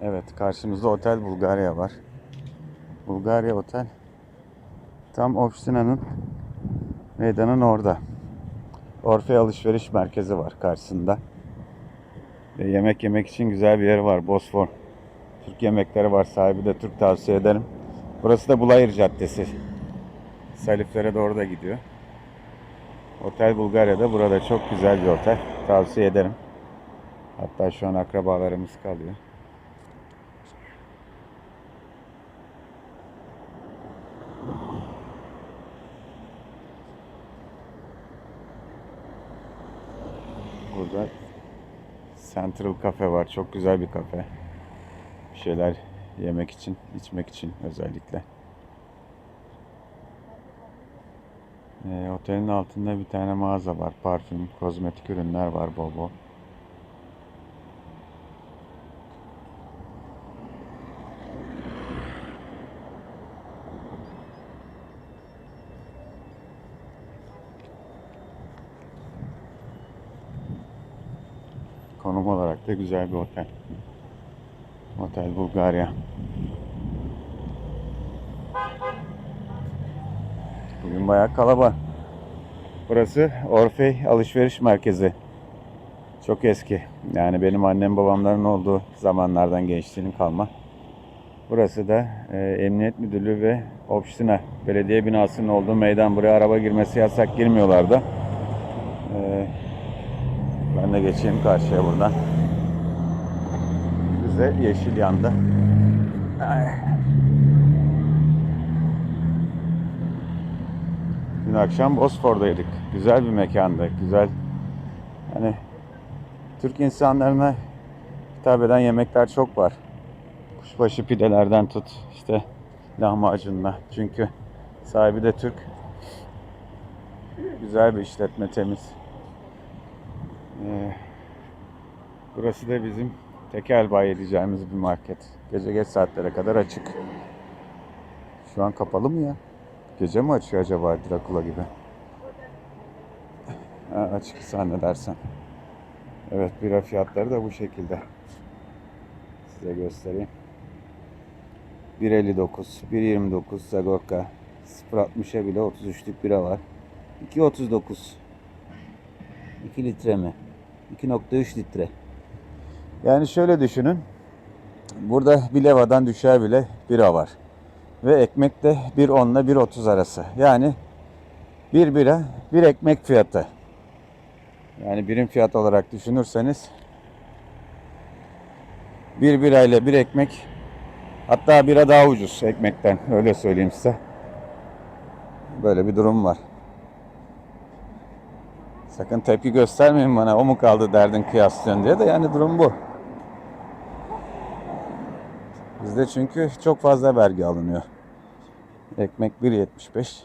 Evet karşımızda Otel Bulgarya var. Bulgarya Otel tam Obstina'nın meydanın orada. Orfeo Alışveriş Merkezi var karşısında. Ve yemek yemek için güzel bir yer var. Bosfor. Türk yemekleri var. Sahibi de Türk tavsiye ederim. Burası da Bulayır Caddesi. Saliflere doğru da gidiyor. Otel Bulgarya'da burada çok güzel bir otel. Tavsiye ederim. Hatta şu an akrabalarımız kalıyor. Burada Central Cafe var. Çok güzel bir kafe. Bir şeyler yemek için, içmek için özellikle. Ee, otelin altında bir tane mağaza var. Parfüm, kozmetik ürünler var bol bol. Konum olarak da güzel bir otel. Otel Bulgarya. Bugün bayağı kalabalık. Burası Orfey Alışveriş Merkezi. Çok eski. Yani benim annem babamların olduğu zamanlardan gençliğinin kalma. Burası da e, Emniyet Müdürlüğü ve Obstina belediye binasının olduğu meydan. Buraya araba girmesi yasak girmiyorlardı. De geçeyim karşıya buradan. Bize yeşil yandı. Dün akşam Bosfor'daydık. Güzel bir mekandı. Güzel. Hani Türk insanlarına hitap eden yemekler çok var. Kuşbaşı pidelerden tut işte lahmacunla. Çünkü sahibi de Türk. Güzel bir işletme temiz. Ee, burası da bizim tekel bay edeceğimiz bir market. Gece geç saatlere kadar açık. Şu an kapalı mı ya? Gece mi açıyor acaba Dracula gibi? Ha, açık zannedersem. Evet bira fiyatları da bu şekilde. Size göstereyim. 1.59, 1.29 Zagorka. 0.60'a bile 33'lük bira var. 2.39. 2 litre mi? 2.3 litre. Yani şöyle düşünün. Burada bir levadan düşer bile bira var. Ve ekmek de 1.10 ile 1.30 arası. Yani bir bira, bir ekmek fiyatı. Yani birim fiyat olarak düşünürseniz bir bira ile bir ekmek hatta bira daha ucuz ekmekten öyle söyleyeyim size. Böyle bir durum var. Sakın tepki göstermeyin bana o mu kaldı derdin kıyaslıyorsun diye de yani durum bu. Bizde çünkü çok fazla vergi alınıyor. Ekmek 1.75,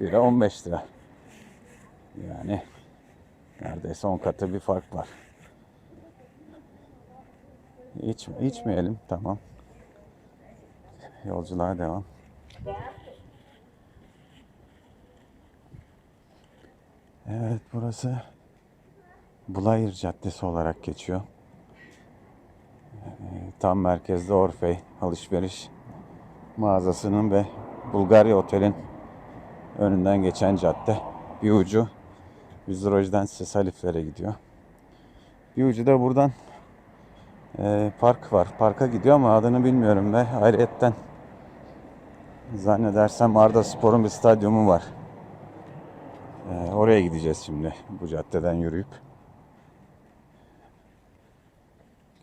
bira 15 lira. Yani neredeyse 10 katı bir fark var. İç, içmeyelim tamam. Yolculuğa devam. Evet burası Bulayır Caddesi olarak geçiyor. Ee, Tam merkezde Orfey alışveriş mağazasının ve Bulgarya Otel'in önünden geçen cadde. Bir ucu Yüzroj'dan Sesaliflere gidiyor. Bir ucu da buradan e, park var. Parka gidiyor ama adını bilmiyorum ve ayrıyetten zannedersem Arda Spor'un bir stadyumu var. Ee, oraya gideceğiz şimdi bu caddeden yürüyüp.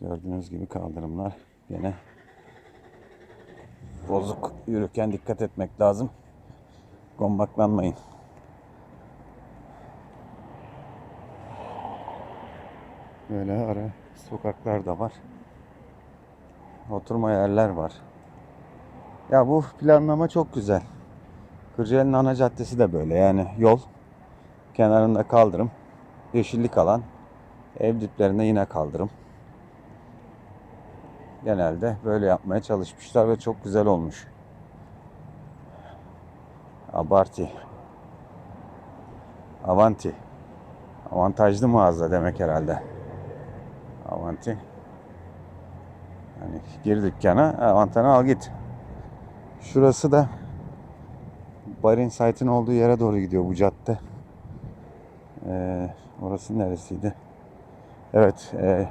Gördüğünüz gibi kaldırımlar yine bozuk. Yürürken dikkat etmek lazım. Gombaklanmayın. Böyle ara sokaklar da var. Oturma yerler var. Ya bu planlama çok güzel. Kırcaali'nin ana caddesi de böyle yani yol kenarında kaldırım, yeşillik alan, ev diplerinde yine kaldırım. Genelde böyle yapmaya çalışmışlar ve çok güzel olmuş. Abarti. Avanti. Avantajlı mağaza demek herhalde. Avanti. Hani gir dükkana, avantanı al git. Şurası da Bar Insight'ın olduğu yere doğru gidiyor bu cadde. Ee, orası neresiydi? Evet, e,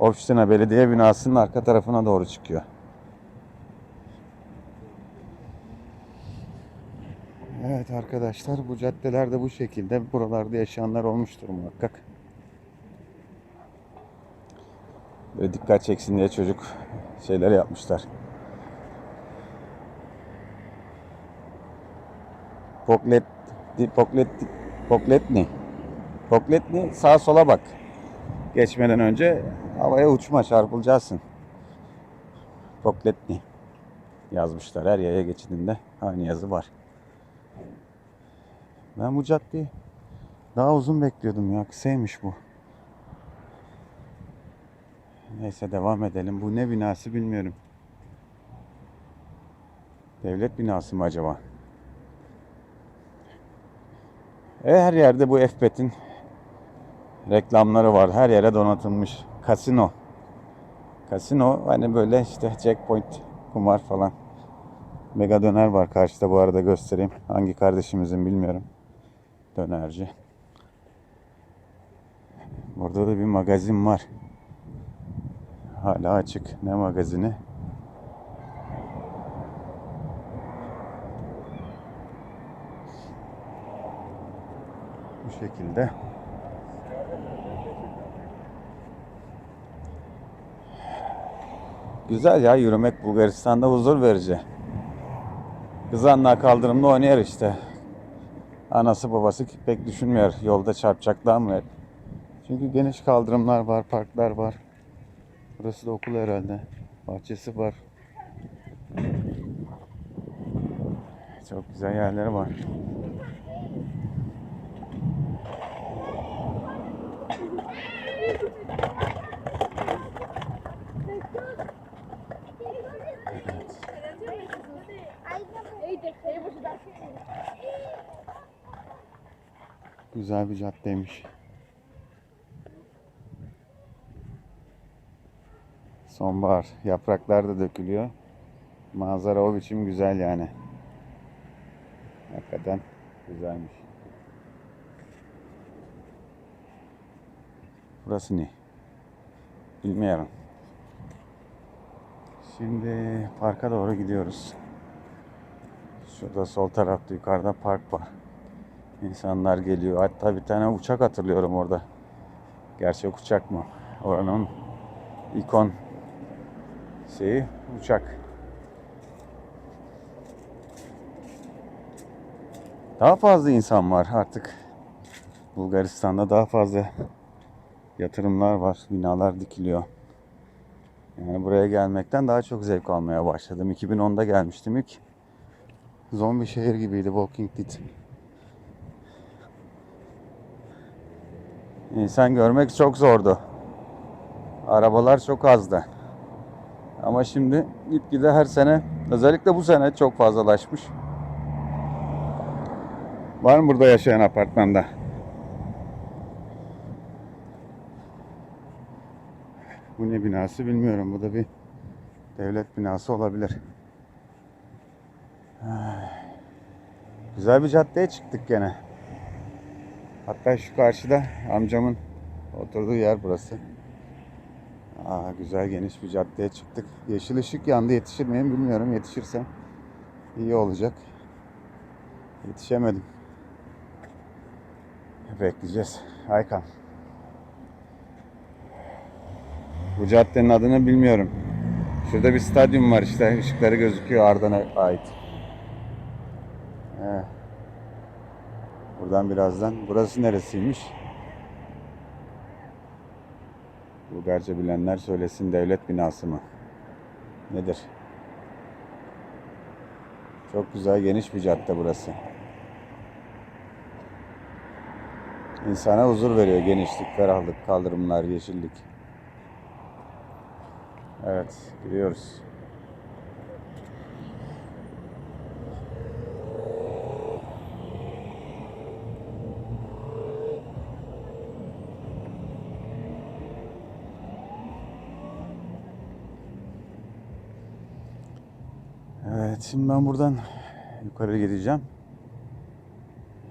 Ofistina Belediye binasının arka tarafına doğru çıkıyor. Evet arkadaşlar bu caddelerde bu şekilde buralarda yaşayanlar olmuştur muhakkak. Böyle dikkat çeksin diye çocuk şeyler yapmışlar. Poklet, di- poklet, pokletni. Pokletni sağa sola bak. Geçmeden önce havaya uçma çarpılacaksın. Pokletni yazmışlar her yaya geçidinde aynı yazı var. Ben bu caddeyi daha uzun bekliyordum ya. Kısaymış bu. Neyse devam edelim. Bu ne binası bilmiyorum. Devlet binası mı acaba? E, her yerde bu Efpet'in reklamları var. Her yere donatılmış. Kasino. Kasino hani böyle işte checkpoint kumar falan. Mega döner var karşıda bu arada göstereyim. Hangi kardeşimizin bilmiyorum. Dönerci. Burada da bir magazin var. Hala açık. Ne magazini? Bu şekilde. Güzel ya yürümek Bulgaristan'da huzur verici. Kızanla kaldırımda oynuyor işte. Anası babası pek düşünmüyor yolda çarpacaklar mı? Çünkü geniş kaldırımlar var, parklar var. Burası da okul herhalde. Bahçesi var. Çok güzel yerleri var. Güzel bir caddeymiş. Sonbahar. Yapraklar da dökülüyor. Manzara o biçim güzel yani. Hakikaten güzelmiş. Burası ne? Bilmiyorum. Şimdi parka doğru gidiyoruz. Şurada sol tarafta yukarıda park var. İnsanlar geliyor. Hatta bir tane uçak hatırlıyorum orada. Gerçek uçak mı? Oranın ikon şeyi uçak. Daha fazla insan var artık. Bulgaristan'da daha fazla yatırımlar var. Binalar dikiliyor. Yani buraya gelmekten daha çok zevk almaya başladım. 2010'da gelmiştim ilk. Zombi şehir gibiydi Walking Dead. İnsan görmek çok zordu. Arabalar çok azdı. Ama şimdi gitgide her sene, özellikle bu sene çok fazlalaşmış. Var mı burada yaşayan apartmanda? Bu ne binası bilmiyorum. Bu da bir devlet binası olabilir. Güzel bir caddeye çıktık gene. Hatta şu karşıda amcamın oturduğu yer burası. Aa, güzel geniş bir caddeye çıktık. Yeşil ışık yandı yetişir miyim bilmiyorum. Yetişirsem iyi olacak. Yetişemedim. Bekleyeceğiz. Aykan. Bu caddenin adını bilmiyorum. Şurada bir stadyum var işte. Işıkları gözüküyor Ardan'a ait. Buradan birazdan. Burası neresiymiş? Bulgarca bilenler söylesin devlet binası mı? Nedir? Çok güzel geniş bir cadde burası. İnsana huzur veriyor genişlik, ferahlık, kaldırımlar, yeşillik. Evet, gidiyoruz. Evet şimdi ben buradan yukarı gideceğim.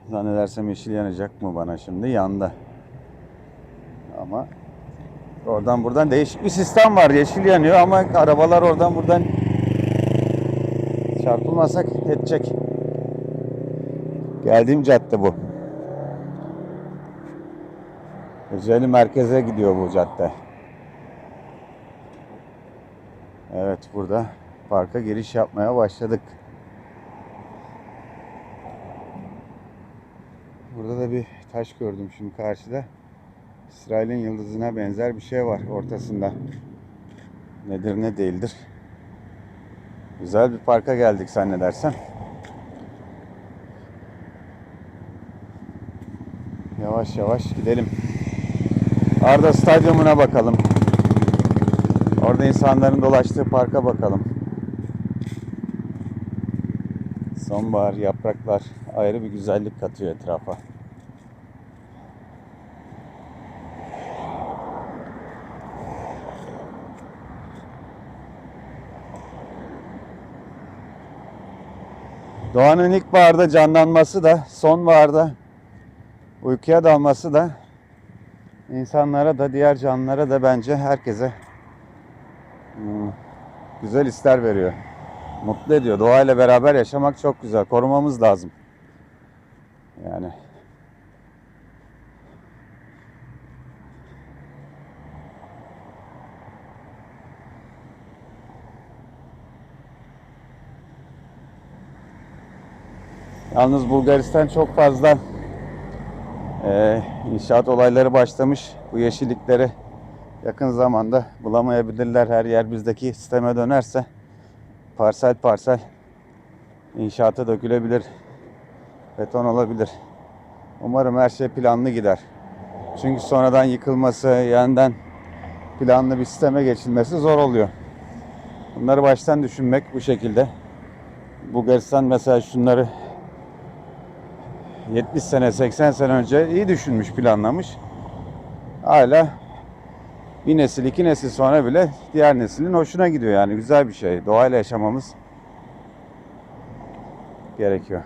Zannedersem yeşil yanacak mı bana şimdi? Yandı. Ama oradan buradan değişik bir sistem var. Yeşil yanıyor ama arabalar oradan buradan çarpılmasak edecek. Geldiğim cadde bu. Kocaeli merkeze gidiyor bu cadde. Evet burada parka giriş yapmaya başladık. Burada da bir taş gördüm şimdi karşıda. İsrail'in yıldızına benzer bir şey var ortasında. Nedir ne değildir. Güzel bir parka geldik zannedersem. Yavaş yavaş gidelim. Arda Stadyumuna bakalım. Orada insanların dolaştığı parka bakalım. Sonbahar yapraklar ayrı bir güzellik katıyor etrafa. Doğanın ilkbaharda canlanması da sonbaharda uykuya dalması da insanlara da diğer canlılara da bence herkese hmm, güzel hisler veriyor. Mutlu ediyor. Doğayla beraber yaşamak çok güzel. Korumamız lazım. Yani Yalnız Bulgaristan çok fazla e, inşaat olayları başlamış. Bu yeşillikleri yakın zamanda bulamayabilirler. Her yer bizdeki sisteme dönerse parsel parsel inşaata dökülebilir. Beton olabilir. Umarım her şey planlı gider. Çünkü sonradan yıkılması, yeniden planlı bir sisteme geçilmesi zor oluyor. Bunları baştan düşünmek bu şekilde. Bulgaristan mesela şunları 70 sene 80 sene önce iyi düşünmüş planlamış. Hala bir nesil iki nesil sonra bile diğer neslin hoşuna gidiyor yani güzel bir şey. Doğayla yaşamamız gerekiyor.